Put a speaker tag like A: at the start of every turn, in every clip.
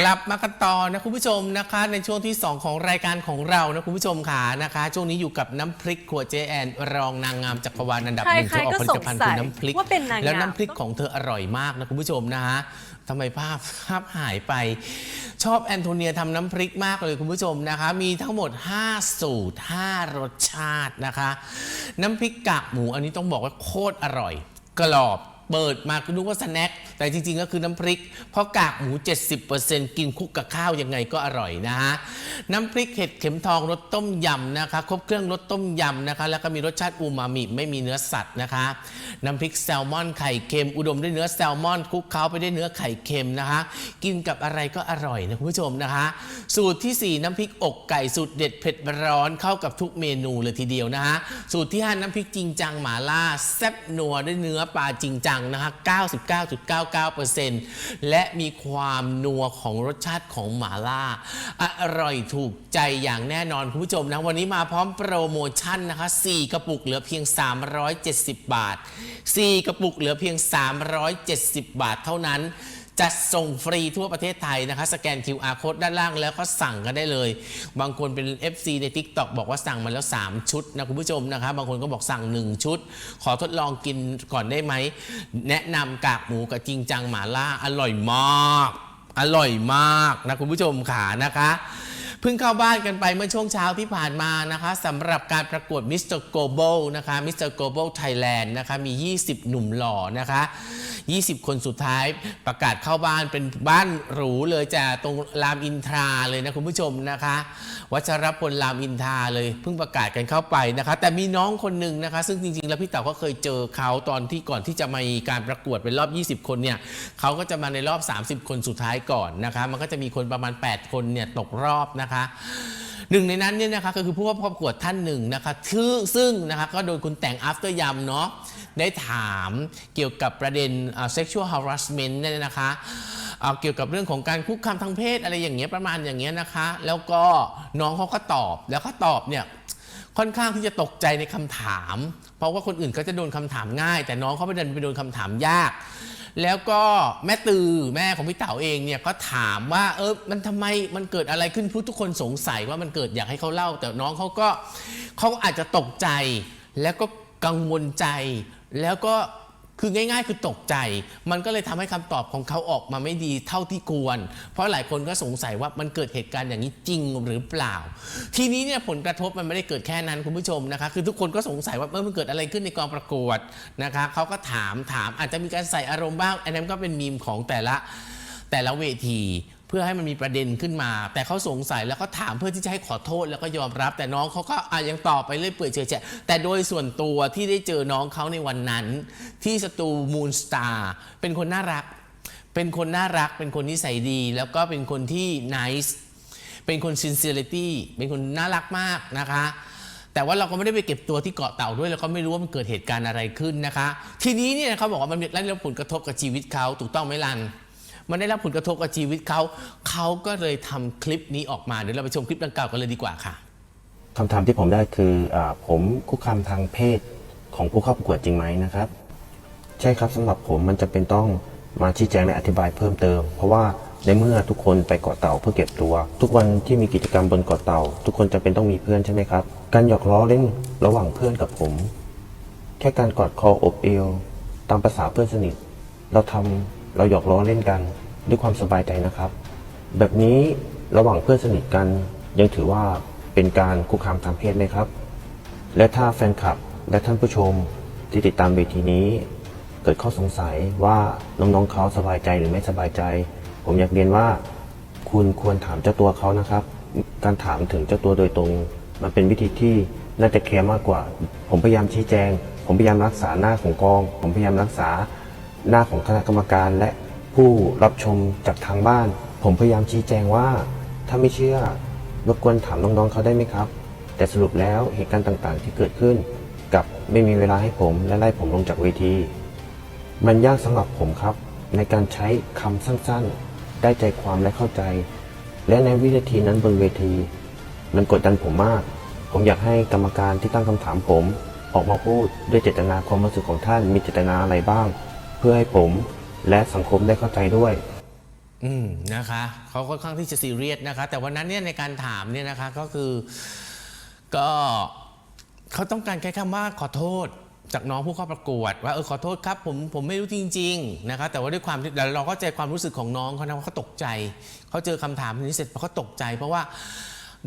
A: กลับมากันต่อนะคุณผู้ชมนะคะ ในช่วงที่ 2 ของรายการของเรานะคุณผู้ชมค่ะนะคะช่วงนี้อยู่กับน้ำพริกครัวเจแอนรองนางงามจักรวาลอันดับหนึ่ง
B: ใครๆ
A: ที่ออกผลิตภัณฑ์
B: ก็สงสั
A: คื
B: ย
A: อน้ำพริก
B: ว่าเป็นนางงาม
A: แล้วน้ำพริกของเธออร่อยมากนะคุณผู้ชมนะฮะทำไมภาพภาพหายไป ชอบแอนโทเนียทำน้ำพริกมากเลยคุณผู้ชมนะคะ มีทั้งหมด 5 สูตร 5 รสชาตินะคะ น้ำพริกกากหมูอันนี้ต้องบอกว่าโคตรอร่อย กรอบ เปิดมาก็นึกว่าสแน็ค แต่จริงๆก็คือน้ำพริก เพราะกากหมู 70%กินคุกกับข้าวยังไงก็อร่อยนะฮะน้ำพริกเห็ดเข็มทองรสต้มยำนะคะครบเครื่องรสต้มยำนะคะ แล้วก็มีรสชาติอูมามิไม่มีเนื้อสัตว์นะคะ น้ำพริกแซลมอนไข่เค็มอุดมด้วยเนื้อแซลมอนคลุกเคล้าไปด้วยเนื้อไข่เค็มนะคะ กินกับอะไรก็อร่อยนะคุณผู้ชมนะคะ สูตรทีสี่4 น้ำพริกอกไก่สูตรเด็ดเผ็ดร้อนเข้ากับทุกเมนูเลยทีเดียวนะคะ สูตรที่ 5 น้ำพริกจริงจังหมาล่าแซ่บนัวด้วยเนื้อปลาจริงจังนะคะ99%และมีความนัวของรสชาติของหมาล่า อร่อยถูกใจอย่างแน่นอนคุณผู้ชมนะ วันนี้มาพร้อมโปรโมชั่นนะคะ 4 กระปุกเหลือเพียง 370 บาท 4 กระปุกเหลือเพียง 370 บาทเท่านั้น จัดส่งฟรีทั่วประเทศไทยนะคะ สแกน QR code ด้านล่างแล้วก็สั่งกันได้เลย บางคนเป็น FC ใน TikTok บอกว่าสั่งมาแล้ว 3 ชุดนะคุณผู้ชมนะคะ บางคนก็บอกสั่ง 1 ชุด ขอทดลองกินก่อนได้ไหม แนะนำกากหมูกับจริงจังหมาล่าอร่อยมาก อร่อยมากนะคุณผู้ชมขานะคะเพิ่งเข้าบ้านกันไปเมื่อช่วงเช้าที่ผ่านมานะคะสำหรับการประกวด Mr. Global นะคะ Mr. Global Thailand นะคะมี 20 หนุ่มหล่อนะคะ 20 คนสุดท้ายประกาศเข้าบ้านเป็นบ้านหรูเลยจากตรงรามอินทราเลยนะคุณผู้ชมนะคะ วัชรพลรามอินทราเลยเพิ่งประกาศกันเข้าไปนะคะ แต่มีน้องคนหนึ่งนะคะ ซึ่งจริงๆ แล้วพี่เต๋าก็เคยเจอเขาตอนที่ก่อนที่จะมีการประกวดเป็นรอบ 20 คนเนี่ยเขาก็จะมาในรอบ 30 คนสุดท้ายก่อนนะคะ มันก็จะมีคนประมาณ 8 คนเนี่ยตกรอบนะคะหนึ่งในนั้นเนี่ยนะคะก็คือผู้เข้าประกวดท่านหนึ่งนะคะซึ่งซึ่งนะคะก็โดนคุณแต่ง after ยำเนาะ ได้ถามเกี่ยวกับประเด็น sexual harassment เนี่ยนะคะเกี่ยวกับเรื่องของการคุกคามทางเพศอะไรอย่างเงี้ยประมาณอย่างเงี้ยนะคะ แล้วก็น้องเขาก็ตอบแล้วเขาตอบเนี่ยค่อนข้างที่จะตกใจในคำถาม เพราะว่าคนอื่นก็จะโดนคำถามง่าย แต่น้องเขาไปเดินไปโดนคำถามยาก แล้วก็แม่ตือแม่ของพี่เต๋าเองเนี่ยก็ถามว่าเออมันทำไมมันเกิดอะไรขึ้นผู้ทุกคนสงสัยว่ามันเกิดอยากให้เขาเล่า แต่น้องเขาก็เขาอาจจะตกใจแล้วก็กังวลใจ แล้วก็คือง่าย ๆ คือตกใจ มันก็เลยทำให้คำตอบของเขาออกมาไม่ดีเท่าที่ควร เพราะหลายคนก็สงสัยว่ามันเกิดเหตุการณ์อย่างนี้จริงหรือเปล่า ทีนี้เนี่ยผลกระทบมันไม่ได้เกิดแค่นั้นคุณผู้ชมนะคะ คือทุกคนก็สงสัยว่าเออมันเกิดอะไรขึ้นในกองประกวดนะคะเขาก็ถามถามอาจจะมีการใส่อารมณ์บ้างอันนั้นก็เป็นมีมของแต่ละแต่ละเวที เพื่อให้มันมีประเด็นขึ้นมา แต่เขาสงสัยแล้วก็ถามเพื่อที่จะให้ขอโทษแล้วก็ยอมรับ แต่น้องเขาก็อะยังตอบไปเรื่อยเปื่อยเฉยแฉะแต่โดยส่วนตัวที่ได้เจอน้องเขาในวันนั้น ที่สตูมูนสตาร์เป็นคนน่ารัก เป็นคนน่ารัก เป็นคนนิสัยดี แล้วก็เป็นคนที่ nice เป็นคน sincerity เป็นคนน่ารักมากนะคะแต่ว่าเราก็ไม่ได้ไปเก็บตัวที่เกาะเต่าด้วยเราก็ไม่รู้ว่ามันเกิดเหตุการณ์อะไรขึ้นนะคะ ทีนี้เนี่ยเขาบอกว่ามันได้รับผลกระทบกับชีวิตเขาถูกต้องไหมลัน มันได้รับผลกระทบกับชีวิตเขาเขาก็เลยทำคลิปนี้ออกมาเดี๋ยวเราไปชมคลิปดังกล่าวกันเลยดีกว่าค่ะ
C: คำถามที่ผมได้คืออาผมคุกคามทางเพศของผู้เข้าประกวดจริงไหมนะครับ ใช่ครับสำหรับผมมันจะเป็นต้องมาชี้แจงและอธิบายเพิ่มเติม เพราะว่าในเมื่อทุกคนไปเกาะเต่าเพื่อเก็บตัว ทุกวันที่มีกิจกรรมบนเกาะเต่า ทุกคนจะเป็นต้องมีเพื่อนใช่ไหมครับ การหยอกล้อเล่นระหว่างเพื่อนกับผม แค่การกอดคออบเอว ตามภาษาเพื่อนสนิท เราทำเราหยอกล้อเล่นกัน ด้วยความสบายใจนะครับ แบบนี้ระหว่างเพื่อนสนิทกันยังถือว่าเป็นการคุกคามทางเพศไหมครับ และถ้าแฟนคลับและท่านผู้ชมที่ติดตามเวทีนี้ เกิดข้อสงสัยว่าน้องๆเขาสบายใจหรือไม่สบายใจ ผมอยากเรียนว่า คุณควรถามเจ้าตัวเขานะครับ การถามถึงเจ้าตัวโดยตรง มันเป็นวิธีที่น่าจะเคลียร์มากกว่า ผมพยายามชี้แจง ผมพยายามรักษาหน้าของกอง ผมพยายามรักษาหน้าของคณะกรรมการและ ผู้รับชมจากทางบ้าน ผมพยายามชี้แจงว่า ถ้าไม่เชื่อรบกวนถามน้องๆเขาได้ไหมครับ แต่สรุปแล้วเหตุการณ์ต่างๆ ที่เกิดขึ้น กับไม่มีเวลาให้ผมและไล่ผมลงจากเวที มันยากสำหรับผมครับ ในการใช้คำสั้นๆ ได้ใจความและเข้าใจ และในวินาทีนั้นบนเวที มันกดดันผมมาก ผมอยากให้กรรมการที่ตั้งคำถามผม ออกมาพูดด้วยเจตนาความรู้สึกของท่านมีเจตนาอะไรบ้าง เพื่อให้ผม และสังคมได้เข้าใจด้วย
A: อืมนะคะเขาค่อนข้างที่จะซีเรียสนะคะ แต่วันนั้นเนี่ยในการถามเนี่ยนะคะก็คือก็เขาต้องการแค่คำว่าขอโทษจากน้องผู้เข้าประกวด ว่าเออขอโทษครับผมผมไม่รู้จริง ๆนะคะ แต่ว่าด้วยความที่แต่เราก็ใจความรู้สึกของน้องเขานะว่าเขาตกใจเขาเจอคำถามนี้เสร็จเขาตกใจ เพราะว่า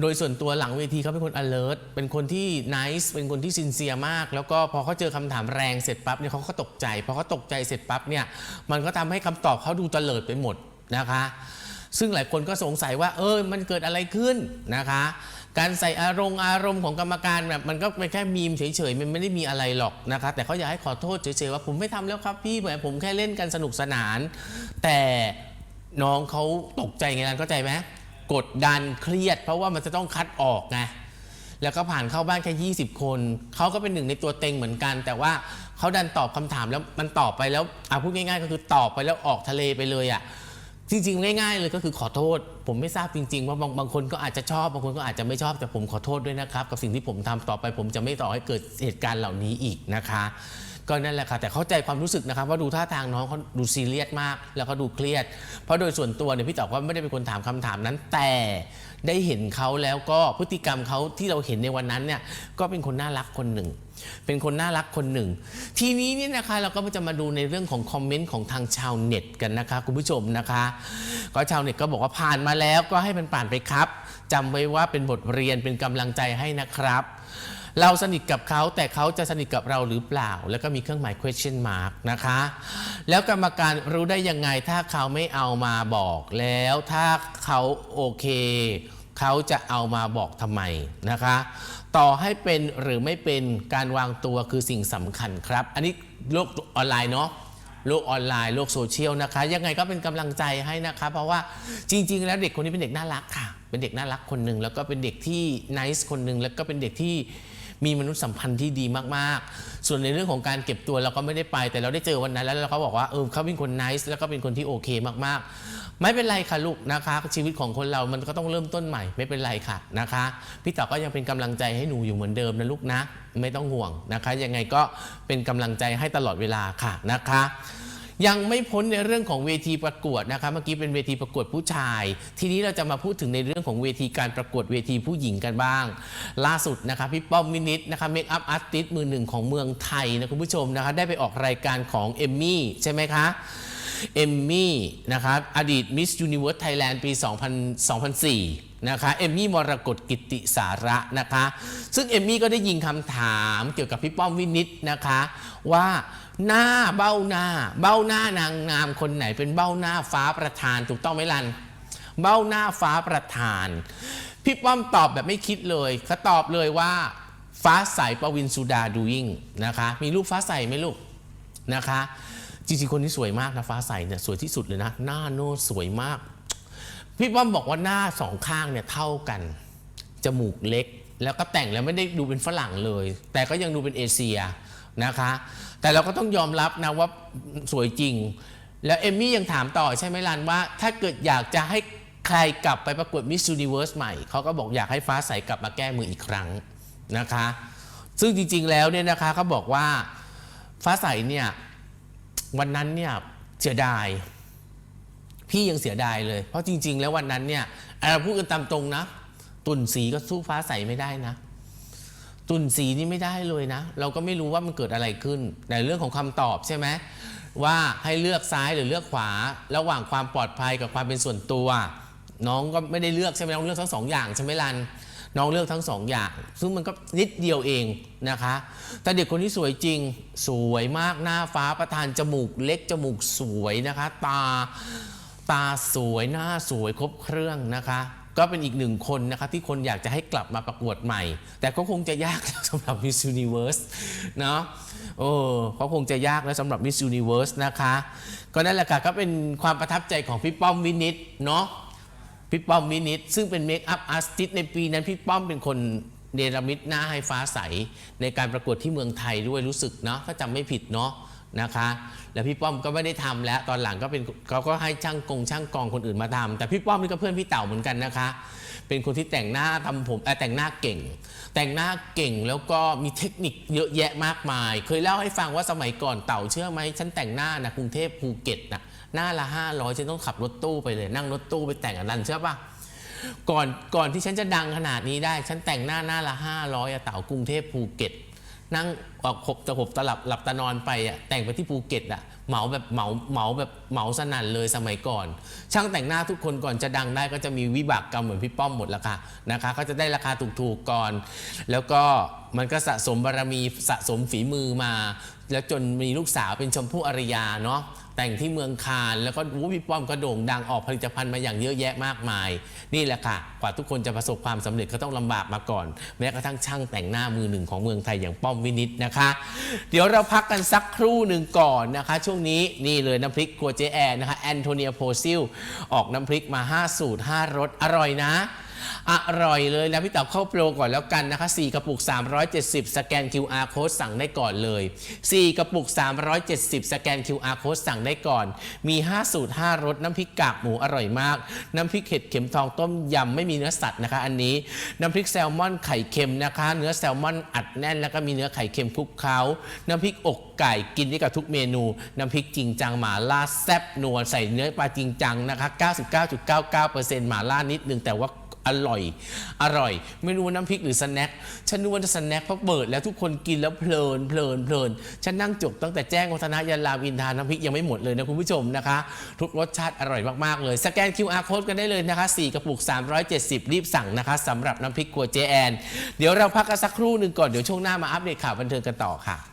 A: โดยส่วนตัวหลังเวทีเขาเป็นคน alert เป็นคนที่ nice เป็นคนที่ sincere มาก แล้วก็พอเขาเจอคำถามแรงเสร็จปั๊บเนี่ยเขาก็ตกใจ พอเขาตกใจเสร็จปั๊บเนี่ยมันก็ทำให้คำตอบเขาดูเตลิดไปหมดนะคะ ซึ่งหลายคนก็สงสัยว่า เออมันเกิดอะไรขึ้นนะคะ การใส่อารมณ์อารมณ์ของกรรมการแบบมันก็เป็นแค่มีมเฉยๆมันไม่ได้มีอะไรหรอกนะคะ แต่เขาอยากให้ขอโทษเฉยๆว่าผมไม่ทำแล้วครับพี่เหมือนผมแค่เล่นกันสนุกสนาน แต่น้องเขาตกใจไงนันเข้าใจไหม กดดันเครียด เพราะว่ามันจะต้องคัดออกไงแล้วก็ผ่านเข้าบ้านแค่ 20 คน เขาก็เป็นหนึ่งในตัวเต็งเหมือนกัน แต่ว่าเขาดันตอบคำถามแล้วมันตอบไปแล้วอะพูดง่าย ๆ ก็คือตอบไปแล้วออกทะเลไปเลยอะจริงๆง่ายๆเลยก็คือขอโทษ ผมไม่ทราบจริง ๆ ว่าบางบางคนก็อาจจะชอบบางคนก็อาจจะไม่ชอบแต่ผมขอโทษด้วยนะครับ กับสิ่งที่ผมทำต่อไป ผมจะไม่ต่อให้เกิดเหตุการณ์เหล่านี้อีกนะคะ ก็นั่นแหละค่ะ แต่เข้าใจความรู้สึกนะครับว่าดูท่าทางน้องเขาดูซีเรียสมาก แล้วก็ดูเครียด เพราะโดยส่วนตัวเนี่ยพี่ต๋อก็ไม่ได้เป็นคนถามคำถามนั้น แต่ได้เห็นเขาแล้วก็พฤติกรรมเขาที่เราเห็นในวันนั้นเนี่ยก็เป็นคนน่ารักคนหนึ่ง เป็นคนน่ารักคนหนึ่ง ทีนี้เนี่ยนะคะเราก็จะมาดูในเรื่องของคอมเมนต์ของทางชาวเน็ตกันนะคะ คุณผู้ชมนะคะ ก็ชาวเน็ตก็บอกว่าผ่านมาแล้วก็ให้มันผ่านไปครับจำไว้ว่าเป็นบทเรียนเป็นกำลังใจให้นะครับ เราสนิทกับเขาแต่เขาจะสนิทกับเราหรือเปล่า แล้วก็มีเครื่องหมาย question mark นะคะ แล้วกรรมการรู้ได้ยังไงถ้าเขาไม่เอามาบอกแล้วถ้าเขาโอเค เขาจะเอามาบอกทำไมนะคะ ต่อให้เป็นหรือไม่เป็นการวางตัวคือสิ่งสำคัญครับ อันนี้โลกออนไลน์เนาะโลกออนไลน์โลกโซเชียลนะคะ ยังไงก็เป็นกำลังใจให้นะคะ เพราะว่าจริง ๆ แล้วเด็กคนนี้เป็นเด็กน่ารักค่ะ เป็นเด็กน่ารักคนหนึ่งแล้วก็เป็นเด็กที่นิสคนหนึ่งแล้วก็เป็นเด็กที่ มีมนุษยสัมพันธ์ที่ดีมากๆ ส่วนในเรื่องของการเก็บตัวเราก็ไม่ได้ไป แต่เราได้เจอวันนั้นแล้วเราก็บอกว่าเออเขาเป็นคนนิสแล้วก็เป็นคนที่โอเคมากๆ ไม่เป็นไรค่ะลูกนะคะ ชีวิตของคนเรามันก็ต้องเริ่มต้นใหม่ไม่เป็นไรค่ะนะคะ พี่ต่อก็ยังเป็นกำลังใจให้หนูอยู่เหมือนเดิมนะลูกนะ ไม่ต้องห่วงนะคะ ยังไงก็เป็นกำลังใจให้ตลอดเวลาค่ะนะคะ ยังไม่พ้นในเรื่องของเวทีประกวดนะคะเมื่อกี้เป็นเวทีประกวดผู้ชาย ทีนี้เราจะมาพูดถึงในเรื่องของเวทีการประกวดเวทีผู้หญิงกันบ้าง ล่าสุดนะคะพี่ป้อมมินิทนะคะเมคอัพอาร์ติสมือหนึ่งของเมืองไทยนะคุณผู้ชมนะคะได้ไปออกรายการของเอมมี่ใช่ไหมคะ เอมมี่นะคะอดีตมิส s u นิเวิร์สไทยแลนด์ปี 2000 2004 นะคะเอมมี่มรกตกิติสาระนะคะ ซึ่งเอมมี่ก็ได้ยิงคำถามเกี่ยวกับพี่ป้อมวินิตนะคะว่าหน้าเบ้าหน้า เบ้าหน้านางงามคนไหนเป็นเบ้าหน้าฟ้าประธานถูกต้องไหมลัน เบ้าหน้าฟ้าประธาน พี่ป้อมตอบแบบไม่คิดเลยเขาตอบเลยว่า ฟ้าใสประวินสุดาดูยิ่งนะคะ มีรูปฟ้าใสไหมลูกนะคะ จริงๆคนนี้สวยมากนะฟ้าใสเนี่ยสวยที่สุดเลยนะ หน้าโน้สวยมาก พี่ป้อมบอกว่าหน้าสองข้างเนี่ยเท่ากัน จมูกเล็ก แล้วก็แต่งแล้วไม่ได้ดูเป็นฝรั่งเลย แต่ก็ยังดูเป็นเอเชียนะคะ แต่เราก็ต้องยอมรับนะว่าสวยจริง แล้วเอมมี่ยังถามต่อใช่ไหมลันว่า ถ้าเกิดอยากจะให้ใครกลับไปประกวดมิส s u นิเวิร์สใหม่ เขาก็บอกอยากให้ฟ้าใสกลับมาแก้มืออีกครั้งนะคะ ซึ่งจริงๆแล้วเนี่ยนะคะเขาบอกว่าฟ้าใสเนี่ย วันนั้นเนี่ยเสียดาย พี่ยังเสียดายเลย เพราะจริง ๆ แล้ววันนั้นเนี่ยเราพูดกันตามตรงนะ ตุ่นสีก็สู้ฟ้าใสไม่ได้นะ ตุ่นสีนี่ไม่ได้เลยนะ เราก็ไม่รู้ว่ามันเกิดอะไรขึ้น ในเรื่องของคำตอบใช่ไหมว่าให้เลือกซ้ายหรือเลือกขวา ระหว่างความปลอดภัยกับความเป็นส่วนตัว น้องก็ไม่ได้เลือกใช่ไหมน้องเลือกทั้งสองอย่างใช่ไหมลัน น้องเลือกทั้งสองอย่าง ซึ่งมันก็นิดเดียวเองนะคะ แต่เด็กคนนี้สวยจริง สวยมากหน้าฟ้าประทานจมูกเล็กจมูกสวยนะคะ ตาตาสวยหน้าสวยครบเครื่องนะคะก็เป็นอีกหนึ่งคนนะคะที่คนอยากจะให้กลับมาประกวดใหม่ แต่ก็คงจะยากสำหรับ Miss Universe เนาะโอ้เขาคงจะยากแล้วสำหรับ Miss Universe นะคะ ก็นั่นแหละค่ะก็เป็นความประทับใจของพี่ป้อมวินิตเนาะ พี่ป้อมวินิตซึ่งเป็นเมคอัพอาร์ติสในปีนั้นพี่ป้อมเป็นคนเนรมิตหน้าให้ฟ้าใส ในการประกวดที่เมืองไทยด้วยรู้สึกเนาะถ้าจำไม่ผิดเนาะนะคะ แล้วพี่ป้อมก็ไม่ได้ทำแล้วตอนหลังก็เป็นเขาก็ให้ช่างกงช่างกองคนอื่นมาทำแต่พี่ป้อมนี่ก็เพื่อนพี่เต่าเหมือนกันนะคะ เป็นคนที่แต่งหน้าทำผมแต่งหน้าเก่ง แต่งหน้าเก่งแล้วก็มีเทคนิคเยอะแยะมากมาย เคยเล่าให้ฟังว่าสมัยก่อนเต่าเชื่อไหมฉันแต่งหน้านะกรุงเทพภูเก็ตนะ หน้าละ500ฉันต้องขับรถตู้ไปเลยนั่งรถตู้ไปแต่งอันนั้นเชื่อปะก่อนก่อนที่ฉันจะดังขนาดนี้ได้ ฉันแต่งหน้าหน้าละห้าร้อยเต่ากรุงเทพภูเก็ต นั่งออกขบตะขบตะหลับหลับตานอนไปอะแต่งไปที่ภูเก็ตอะเหมาแบบเหมาเหมาแบบเหมาสนั่นเลยสมัยก่อน ช่างแต่งหน้าทุกคนก่อนจะดังได้ก็จะมีวิบากกรรมเหมือนพี่ป้อมหมดละค่ะนะคะ ก็จะได้ราคาถูกๆก่อน แล้วก็มันก็สะสมบารมีสะสมฝีมือมา แล้วจนมีลูกสาวเป็นชมพู่อารยาเนาะ แต่งที่เมืองคานแล้วก็วูพี่ป้อมก็โด่งดังออกผลิตภัณฑ์มาอย่างเยอะแยะมากมาย นี่แหละค่ะ กว่าทุกคนจะประสบความสำเร็จก็ต้องลำบากมาก่อน แม้กระทั่งช่างแต่งหน้ามือหนึ่งของเมืองไทยอย่างป้อมวินิตนะคะ เดี๋ยวเราพักกันสักครู่หนึ่งก่อนนะคะ ช่วงนี้นี่เลยน้ำพริกครัวเจแอนนะคะแอนโทเนียโพซิลออกน้ำพริกมา 5 สูตร 5รสอร่อยนะ อร่อยเลยแล้วพี่เต๋าเข้าโปรก่อนแล้วกันนะคะ 4 กระปุก 370 สแกน QR code สั่งได้ก่อนเลย 4 กระปุก 370 สแกน QR code สั่งได้ก่อน มี 5 สูตร 5รสน้ำพริกกากหมูอร่อยมาก น้ำพริกเห็ดเข็มทองต้มยำไม่มีเนื้อสัตว์นะคะ อันนี้น้ำพริกแซลมอนไข่เค็มนะคะ เนื้อแซลมอนอัดแน่น แล้วก็มีเนื้อไข่เค็มคลุกเคล้าน้ำพริกอกไก่กินได้กับทุกเมนู น้ำพริกจริงจังหมาล่าแซบนัวใส่เนื้อปลาจริงจังนะคะ 99.99%หมาล่านิดนึงแต่ว่า อร่อย อร่อย ไม่รู้ว่าน้ำพริกหรือสแน็คฉันนึกว่าจะสแน็คเพราะเปิดแล้วทุกคนกินแล้วเพลินเพลินเพลินฉันนั่งจกตั้งแต่แจ้งวัฒนะยันรามินทราน้ำพริกยังไม่หมดเลยนะคุณผู้ชมนะคะ ทุกรสชาติอร่อยมากๆเลย สแกน QR code กันได้เลยนะคะ 4 กระปุก 370 รีบสั่งนะคะสำหรับน้ำพริกครัวเจแอนเดี๋ยวเราพักกันสักครู่หนึ่งก่อนเดี๋ยวช่วงหน้ามาอัปเดตข่าวบันเทิงกันต่อค่ะ